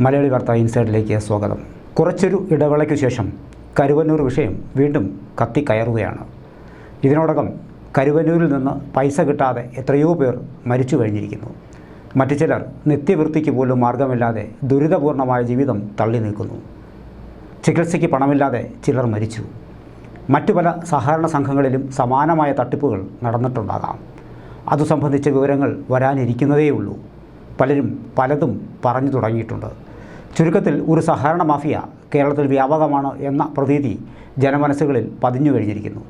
മലയാളി വാർത്ത ഇൻസൈഡിലേക്ക് സ്വാഗതം. കുറച്ചൊരു ഇടവേളയ്ക്ക് ശേഷം കരുവന്നൂർ വിഷയം വീണ്ടും കത്തിക്കയറുകയാണ്. ഇതിനോടകം കരുവന്നൂരിൽ നിന്ന് പൈസ കിട്ടാതെ എത്രയോ പേർ മരിച്ചു കഴിഞ്ഞിരിക്കുന്നു. മറ്റു ചിലർ നിത്യവൃത്തിക്ക് പോലും മാർഗമില്ലാതെ ദുരിതപൂർണമായ ജീവിതം തള്ളി നിൽക്കുന്നു ചികിത്സയ്ക്ക് പണമില്ലാതെ ചിലർ മരിച്ചു. മറ്റു പല സഹകരണ സംഘങ്ങളിലും സമാനമായ തട്ടിപ്പുകൾ നടന്നിട്ടുണ്ടാകാം. അതു സംബന്ധിച്ച വിവരങ്ങൾ വരാനിരിക്കുന്നതേയുള്ളൂ. പലരും പലതും പറഞ്ഞു തുടങ്ങിയിട്ടുണ്ട്. ചുരുക്കത്തിൽ ഒരു സഹകരണ മാഫിയ കേരളത്തിൽ വ്യാപകമാണ് എന്ന പ്രതീതി ജനമനസ്സുകളിൽ പതിഞ്ഞു കഴിഞ്ഞിരിക്കുന്നു.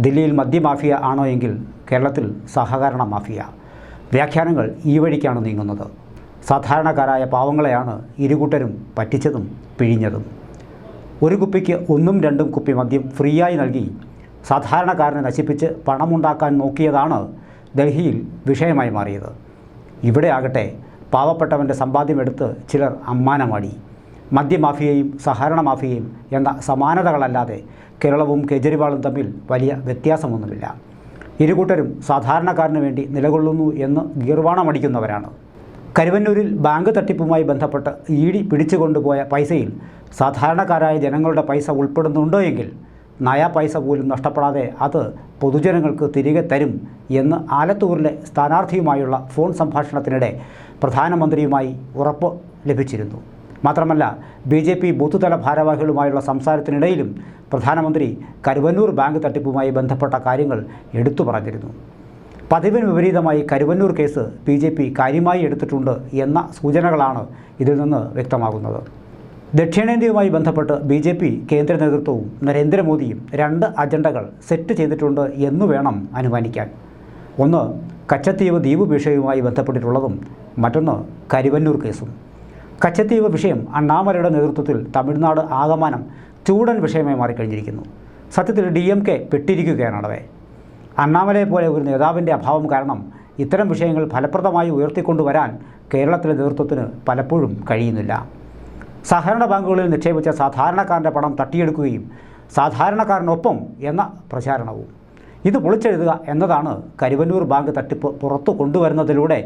ദില്ലിയിൽ മദ്യമാഫിയ ആണോ എങ്കിൽ കേരളത്തിൽ സഹകരണ മാഫിയ. വ്യാഖ്യാനങ്ങൾ ഈ വഴിക്കാണ് നീങ്ങുന്നത്. സാധാരണക്കാരായ പാവങ്ങളെയാണ് ഇരുകൂട്ടരും പറ്റിച്ചതും പിഴിഞ്ഞതും. ഒരു കുപ്പിക്ക് ഒന്നും രണ്ടും കുപ്പി മദ്യം ഫ്രീയായി നൽകി സാധാരണക്കാരനെ നശിപ്പിച്ച് പണമുണ്ടാക്കാൻ നോക്കിയതാണ് ഡൽഹിയിൽ വിഷയമായി മാറിയത്. ഇവിടെ ആകട്ടെ പാവപ്പെട്ടവന്റെ സമ്പാദ്യമെടുത്ത് ചിലർ അമ്മാനമാടി മദ്യമാഫിയയും സഹകരണ മാഫിയയും എന്ന സമാനതകളല്ലാതെ കേരളവും കേജ്രിവാളും തമ്മിൽ വലിയ വ്യത്യാസമൊന്നുമില്ല. ഇരുകൂട്ടരും സാധാരണക്കാരന് വേണ്ടി നിലകൊള്ളുന്നു എന്ന് ഗീർവാണമടിക്കുന്നവരാണ് കരുവന്നൂരിൽ ബാങ്ക് തട്ടിപ്പുമായി ബന്ധപ്പെട്ട് ഇ ഡി പിടിച്ചുകൊണ്ടുപോയ പൈസയിൽ സാധാരണക്കാരായ ജനങ്ങളുടെ പൈസ ഉൾപ്പെടുന്നുണ്ടോ എങ്കിൽ നയാ പൈസ പോലും നഷ്ടപ്പെടാതെ അത് പൊതുജനങ്ങൾക്ക് തിരികെ തരും എന്ന് ആലത്തൂരിലെ സ്ഥാനാർത്ഥിയുമായുള്ള ഫോൺ സംഭാഷണത്തിനിടെ പ്രധാനമന്ത്രിയുമായി ഉറപ്പ് ലഭിച്ചിരുന്നു. മാത്രമല്ല ബി ജെ പി ബൂത്ത് തല ഭാരവാഹികളുമായുള്ള സംസാരത്തിനിടയിലും പ്രധാനമന്ത്രി കരുവന്നൂർ ബാങ്ക് തട്ടിപ്പുമായി ബന്ധപ്പെട്ട കാര്യങ്ങൾ എടുത്തു പറഞ്ഞിരുന്നു. പതിവിന് വിപരീതമായി കരുവന്നൂർ കേസ് ബി കാര്യമായി എടുത്തിട്ടുണ്ട് എന്ന സൂചനകളാണ് ഇതിൽ നിന്ന് വ്യക്തമാകുന്നത്. ദക്ഷിണേന്ത്യയുമായി ബന്ധപ്പെട്ട് ബി ജെ പി കേന്ദ്ര നേതൃത്വവും നരേന്ദ്രമോദിയും രണ്ട് അജണ്ടകൾ സെറ്റ് ചെയ്തിട്ടുണ്ട് എന്നു വേണം അനുമാനിക്കാൻ. ഒന്ന് കച്ചത്തീവ് ദ്വീപ് വിഷയവുമായി ബന്ധപ്പെട്ടിട്ടുള്ളതും മറ്റൊന്ന് കരുവന്നൂർ കേസും. കച്ചത്തീവ് വിഷയം അണ്ണാമലയുടെ നേതൃത്വത്തിൽ തമിഴ്നാട് ആകമാനം ചൂടൻ വിഷയമായി മാറിക്കഴിഞ്ഞിരിക്കുന്നു. സത്യത്തിൽ ഡി എം കെ പെട്ടിരിക്കുകയാണവേ അണ്ണാമലയെ പോലെ ഒരു നേതാവിന്റെ അഭാവം കാരണം ഇത്തരം വിഷയങ്ങൾ ഫലപ്രദമായി ഉയർത്തിക്കൊണ്ടുവരാൻ കേരളത്തിലെ നേതൃത്വത്തിന് പലപ്പോഴും കഴിയുന്നില്ല. സഹകരണ ബാങ്കുകളിൽ നിക്ഷേപിച്ച സാധാരണക്കാരന്റെ പണം തട്ടിയെടുക്കുകയും സാധാരണക്കാരനൊപ്പം എന്ന പ്രചാരണവും. ഇത് പൊളിച്ചെഴുതുക എന്നതാണ് കരുവന്നൂർ ബാങ്ക് തട്ടിപ്പ് പുറത്തു കൊണ്ടുവരുന്നതിലൂടെ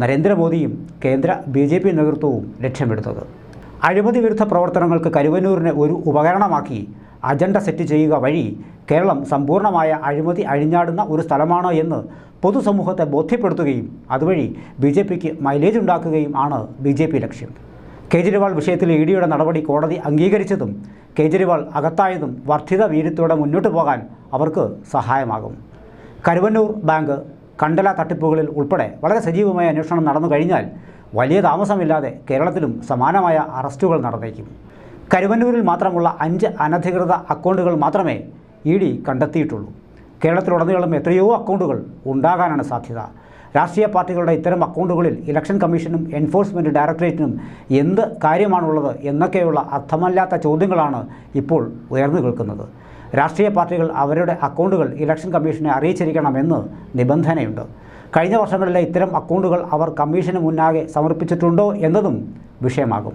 നരേന്ദ്രമോദിയും കേന്ദ്ര ബി ജെ പി നേതൃത്വവും ലക്ഷ്യമെടുത്തത് അഴിമതി വിരുദ്ധ പ്രവർത്തനങ്ങൾക്ക് കരുവന്നൂരിനെ ഒരു ഉപകരണമാക്കി അജണ്ട സെറ്റ് ചെയ്യുക വഴി കേരളം സമ്പൂർണമായ അഴിമതി അഴിഞ്ഞാടുന്ന ഒരു സ്ഥലമാണ് എന്ന് പൊതുസമൂഹത്തെ ബോധ്യപ്പെടുത്തുകയും അതുവഴി ബി ജെ പിക്ക് മൈലേജ് ഉണ്ടാക്കുകയും ആണ് ബി ജെ പി ലക്ഷ്യം. കേജ്രിവാൾ വിഷയത്തിൽ ഇ ഡിയുടെ നടപടി കോടതി അംഗീകരിച്ചതും കേജ്രിവാൾ അകത്തായതും വർദ്ധിത വീര്യത്തോടെ മുന്നോട്ട് പോകാൻ അവർക്ക് സഹായമാകും. കരുവന്നൂർ ബാങ്ക് കണ്ടല തട്ടിപ്പുകളിൽ ഉൾപ്പെടെ വളരെ സജീവമായ അന്വേഷണം നടന്നു കഴിഞ്ഞാൽ വലിയ താമസമില്ലാതെ കേരളത്തിലും സമാനമായ അറസ്റ്റുകൾ നടന്നേക്കും. കരുവന്നൂരിൽ മാത്രമുള്ള അഞ്ച് അനധികൃത അക്കൗണ്ടുകൾ മാത്രമേ ഇ ഡി കണ്ടെത്തിയിട്ടുള്ളൂ. കേരളത്തിലുടനീളം എത്രയോ അക്കൗണ്ടുകൾ ഉണ്ടാകാനാണ് സാധ്യത. രാഷ്ട്രീയ പാർട്ടികളുടെ ഇത്തരം അക്കൗണ്ടുകളിൽ ഇലക്ഷൻ കമ്മീഷനും എൻഫോഴ്സ്മെന്റ് ഡയറക്ടറേറ്റിനും എന്ത് കാര്യമാണുള്ളത് എന്നൊക്കെയുള്ള അർത്ഥമല്ലാത്ത ചോദ്യങ്ങളാണ് ഇപ്പോൾ ഉയർന്നു കേൾക്കുന്നത്. രാഷ്ട്രീയ പാർട്ടികൾ അവരുടെ അക്കൗണ്ടുകൾ ഇലക്ഷൻ കമ്മീഷനെ അറിയിച്ചിരിക്കണമെന്ന് നിബന്ധനയുണ്ട്. കഴിഞ്ഞ വർഷങ്ങളിലെ ഇത്തരം അക്കൗണ്ടുകൾ അവർ കമ്മീഷന് മുന്നാകെ സമർപ്പിച്ചിട്ടുണ്ടോ എന്നതും വിഷയമാകും.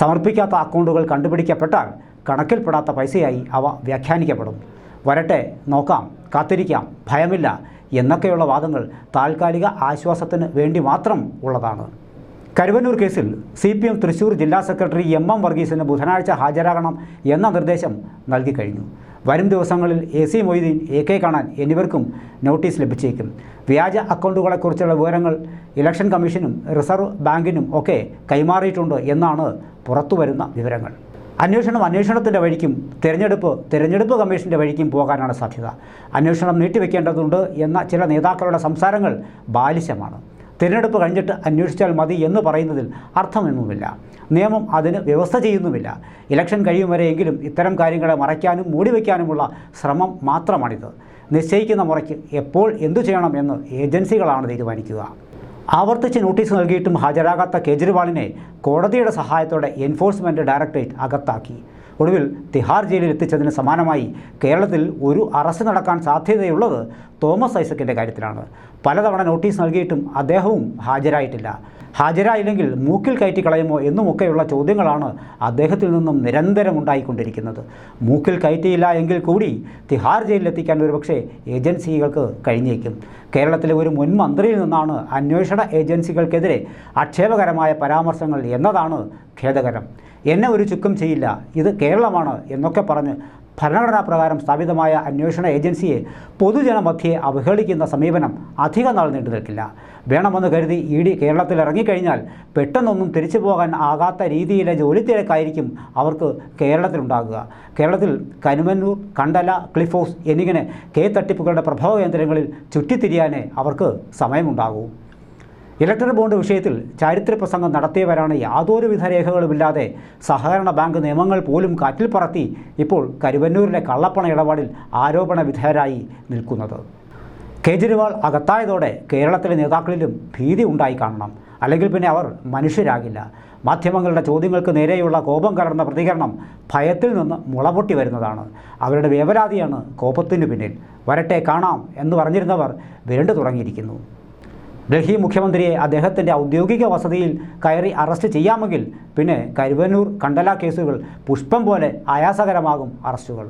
സമർപ്പിക്കാത്ത അക്കൗണ്ടുകൾ കണ്ടുപിടിക്കപ്പെട്ടാൽ കണക്കിൽപ്പെടാത്ത പൈസയായി അവ വ്യാഖ്യാനിക്കപ്പെടും. വരട്ടെ നോക്കാം കാത്തിരിക്കാം ഭയമില്ല എന്നൊക്കെയുള്ള വാദങ്ങൾ താൽക്കാലിക ആശ്വാസത്തിന് വേണ്ടി മാത്രം ഉള്ളതാണ്. കരുവന്നൂർ കേസിൽ സി പി എം തൃശൂർ ജില്ലാ സെക്രട്ടറി എം എം വർഗീസിന് ബുധനാഴ്ച ഹാജരാകണം എന്ന നിർദ്ദേശം നൽകിക്കഴിഞ്ഞു വരും ദിവസങ്ങളിൽ A C Moideen A K കാണാൻ എന്നിവർക്കും നോട്ടീസ് ലഭിച്ചേക്കും. വ്യാജ അക്കൗണ്ടുകളെക്കുറിച്ചുള്ള വിവരങ്ങൾ ഇലക്ഷൻ കമ്മീഷനും റിസർവ് ബാങ്കിനും ഒക്കെ കൈമാറിയിട്ടുണ്ട് എന്നാണ് പുറത്തുവരുന്ന വിവരങ്ങൾ. അന്വേഷണം അന്വേഷണത്തിന്റെ വഴിക്കും തിരഞ്ഞെടുപ്പ് തിരഞ്ഞെടുപ്പ് കമ്മീഷന്റെ വഴിക്കും പോകാനാണ് സാധ്യത. അന്വേഷണം നീട്ടിവെക്കേണ്ടതുണ്ട് എന്ന ചില നേതാക്കളുടെ സംസാരങ്ങൾ ബാലിശമാണ്. തിരഞ്ഞെടുപ്പ് കഴിഞ്ഞിട്ട് അന്വേഷിച്ചാൽ മതി എന്ന് പറയുന്നതിൽ അർത്ഥമൊന്നുമില്ല. നിയമം അതിന് വ്യവസ്ഥ ചെയ്യുന്നുമില്ല. ഇലക്ഷൻ കഴിയും വരെയെങ്കിലും ഇത്തരം കാര്യങ്ങളെ മറയ്ക്കാനും മൂടിവെക്കാനുമുള്ള ശ്രമം മാത്രമാണിത്. നിശ്ചയിക്കുന്ന മുറയ്ക്ക് എപ്പോൾ എന്തു ചെയ്യണം എന്ന് ഏജൻസികളാണ് തീരുമാനിക്കുക. ആവർത്തിച്ച് നോട്ടീസ് നൽകിയിട്ടും ഹാജരാകാത്ത കേജ്രിവാളിനെ കോടതിയുടെ സഹായത്തോടെ എൻഫോഴ്സ്മെന്റ് ഡയറക്ടറേറ്റ് അകത്താക്കി. ഒടുവിൽ തിഹാർ ജയിലിൽ എത്തിച്ചതിന് സമാനമായി കേരളത്തിൽ ഒരു അറസ്റ്റ് നടക്കാൻ സാധ്യതയുള്ളത് തോമസ് ഐസക്കിന്റെ കാര്യത്തിലാണ്. പലതവണ നോട്ടീസ് നൽകിയിട്ടും അദ്ദേഹവും ഹാജരായിട്ടില്ല. ഹാജരായില്ലെങ്കിൽ മൂക്കിൽ കയറ്റി കളയുമോ എന്നുമൊക്കെയുള്ള ചോദ്യങ്ങളാണ് അദ്ദേഹത്തിൽ നിന്നും നിരന്തരം ഉണ്ടായിക്കൊണ്ടിരിക്കുന്നത്. മൂക്കിൽ കയറ്റിയില്ല എങ്കിൽ കൂടി തിഹാർ ജയിലിലെത്തിക്കാൻ ഒരുപക്ഷെ ഏജൻസികൾക്ക് കഴിഞ്ഞേക്കും. കേരളത്തിലെ ഒരു മുൻ മന്ത്രിയിൽ നിന്നാണ് അന്വേഷണ ഏജൻസികൾക്കെതിരെ ആക്ഷേപകരമായ പരാമർശങ്ങൾ എന്നതാണ് ഖേദകരം. എന്നെ ഒരു ചുക്കം ചെയ്യില്ല. ഇത് കേരളമാണ് എന്നൊക്കെ പറഞ്ഞ് ഭരണഘടനാ പ്രകാരം സ്ഥാപിതമായ അന്വേഷണ ഏജൻസിയെ പൊതുജനമധ്യേ അവഹേളിക്കുന്ന സമീപനം അധിക നാൾ നീണ്ടു നിൽക്കില്ല. വേണമെന്ന് കരുതി ഇ ഡി കേരളത്തിൽ ഇറങ്ങിക്കഴിഞ്ഞാൽ പെട്ടെന്നൊന്നും തിരിച്ചു പോകാൻ ആകാത്ത രീതിയിലെ ജോലി തിരക്കായിരിക്കും അവർക്ക് കേരളത്തിലുണ്ടാകുക. കേരളത്തിൽ കനുമന്നൂർ കണ്ടല ക്ലിഫ് ഹൗസ് എന്നിങ്ങനെ കെ തട്ടിപ്പുകളുടെ പ്രഭവ കേന്ദ്രങ്ങളിൽ ചുറ്റിത്തിരിയാനേ അവർക്ക് സമയമുണ്ടാകൂ. ഇലക്ട്രൽ ബോണ്ട് വിഷയത്തിൽ ചാരിത്ര പ്രസംഗം നടത്തിയവരാണ് യാതൊരുവിധ രേഖകളുമില്ലാതെ സഹകരണ ബാങ്ക് നിയമങ്ങൾ പോലും കാറ്റിൽ പറത്തി ഇപ്പോൾ കരുവന്നൂരിലെ കള്ളപ്പണ ഇടപാടിൽ ആരോപണ വിധേയരായി നിൽക്കുന്നത്. കേജ്രിവാൾ അകത്തായതോടെ കേരളത്തിലെ നേതാക്കളിലും ഭീതി ഉണ്ടായി കാണണം. അല്ലെങ്കിൽ പിന്നെ അവർ മനുഷ്യരാകില്ല. മാധ്യമങ്ങളുടെ ചോദ്യങ്ങൾക്ക് നേരെയുള്ള കോപം കലർന്ന പ്രതികരണം ഭയത്തിൽ നിന്ന് മുളപൊട്ടി വരുന്നതാണ്. അവരുടെ വേവലാതിയാണ് കോപത്തിനു പിന്നിൽ. വരട്ടെ കാണാം എന്ന് പറഞ്ഞിരുന്നവർ വിരണ്ടു തുടങ്ങിയിരിക്കുന്നു. ഡൽഹി മുഖ്യമന്ത്രിയെ അദ്ദേഹത്തിന്റെ ഔദ്യോഗിക വസതിയിൽ കയറി അറസ്റ്റ് ചെയ്യാമെങ്കിൽ പിന്നെ കരുവന്നൂർ കണ്ടല കേസുകൾ പുഷ്പം പോലെ ആയാസകരമാകും അറസ്റ്റുകൾ.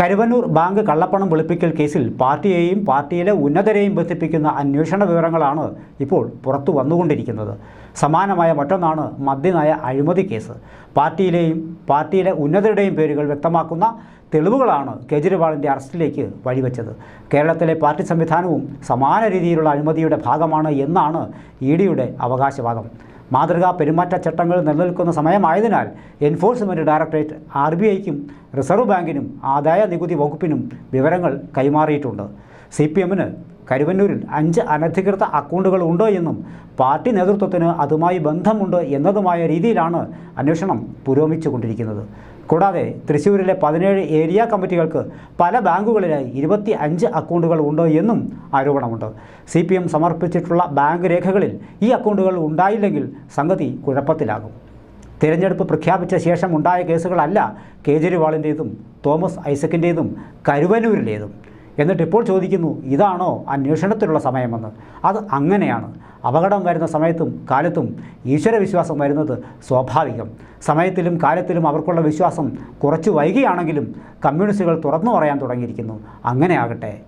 കരുവന്നൂർ ബാങ്ക് കള്ളപ്പണം വെളുപ്പിക്കൽ കേസിൽ പാർട്ടിയെയും പാർട്ടിയിലെ ഉന്നതരെയും ബന്ധിപ്പിക്കുന്ന അന്വേഷണ വിവരങ്ങളാണ് ഇപ്പോൾ പുറത്തു വന്നുകൊണ്ടിരിക്കുന്നത്. സമാനമായ മറ്റൊന്നാണ് മദ്യനയ അഴിമതി കേസ്. പാർട്ടിയിലെയും പാർട്ടിയിലെ ഉന്നതരുടെയും പേരുകൾ വ്യക്തമാക്കുന്ന തെളിവുകളാണ് കേജ്രിവാളിന്റെ അറസ്റ്റിലേക്ക് വഴിവെച്ചത്. കേരളത്തിലെ പാർട്ടി സംവിധാനവും സമാന രീതിയിലുള്ള അഴിമതിയുടെ ഭാഗമാണ് എന്നാണ് ഇ ഡിയുടെ അവകാശവാദം. മാതൃകാ പെരുമാറ്റച്ചട്ടങ്ങൾ നിലനിൽക്കുന്ന സമയമായതിനാൽ എൻഫോഴ്സ്മെന്റ് ഡയറക്ടറേറ്റ് ആർ ബി ഐക്കും റിസർവ് ബാങ്കിനും ആദായ നികുതി വകുപ്പിനും വിവരങ്ങൾ കൈമാറിയിട്ടുണ്ട്. സി പി എമ്മിന് കരുവന്നൂരിൽ അഞ്ച് അനധികൃത അക്കൗണ്ടുകൾ ഉണ്ടോ എന്നും പാർട്ടി നേതൃത്വത്തിന് അതുമായി ബന്ധമുണ്ട് എന്നതുമായ രീതിയിലാണ് അന്വേഷണം പുരോഗമിച്ചുകൊണ്ടിരിക്കുന്നത്. കൂടാതെ തൃശ്ശൂരിലെ പതിനേഴ് ഏരിയ കമ്മിറ്റികൾക്ക് പല ബാങ്കുകളിലായി ഇരുപത്തി അഞ്ച് അക്കൗണ്ടുകൾ ഉണ്ടോ എന്നും ആരോപണമുണ്ട്. സി പി എം സമർപ്പിച്ചിട്ടുള്ള ബാങ്ക് രേഖകളിൽ ഈ അക്കൗണ്ടുകൾ ഉണ്ടായില്ലെങ്കിൽ സംഗതി കുഴപ്പത്തിലാകും. തിരഞ്ഞെടുപ്പ് പ്രഖ്യാപിച്ച ശേഷം ഉണ്ടായ കേസുകളല്ല കേജ്രിവാളിന്റേതും തോമസ് ഐസക്കിന്റേതും കരുവന്നൂരിലേതും. എന്നിട്ട് ഇപ്പോൾ ചോദിക്കുന്നു ഇതാണോ അന്വേഷണത്തിനുള്ള സമയമെന്ന്? അത് അങ്ങനെയാണ്. അപകടം വരുന്ന സമയത്തും കാലത്തും ഈശ്വരവിശ്വാസം വരുന്നത് സ്വാഭാവികം. സമയത്തിലും കാലത്തിലും അവർക്കുള്ള വിശ്വാസം കുറച്ച് വൈകിയാണെങ്കിലും കമ്മ്യൂണിസ്റ്റുകൾ തുറന്നു പറയാൻ തുടങ്ങിയിരിക്കുന്നു. അങ്ങനെയാകട്ടെ.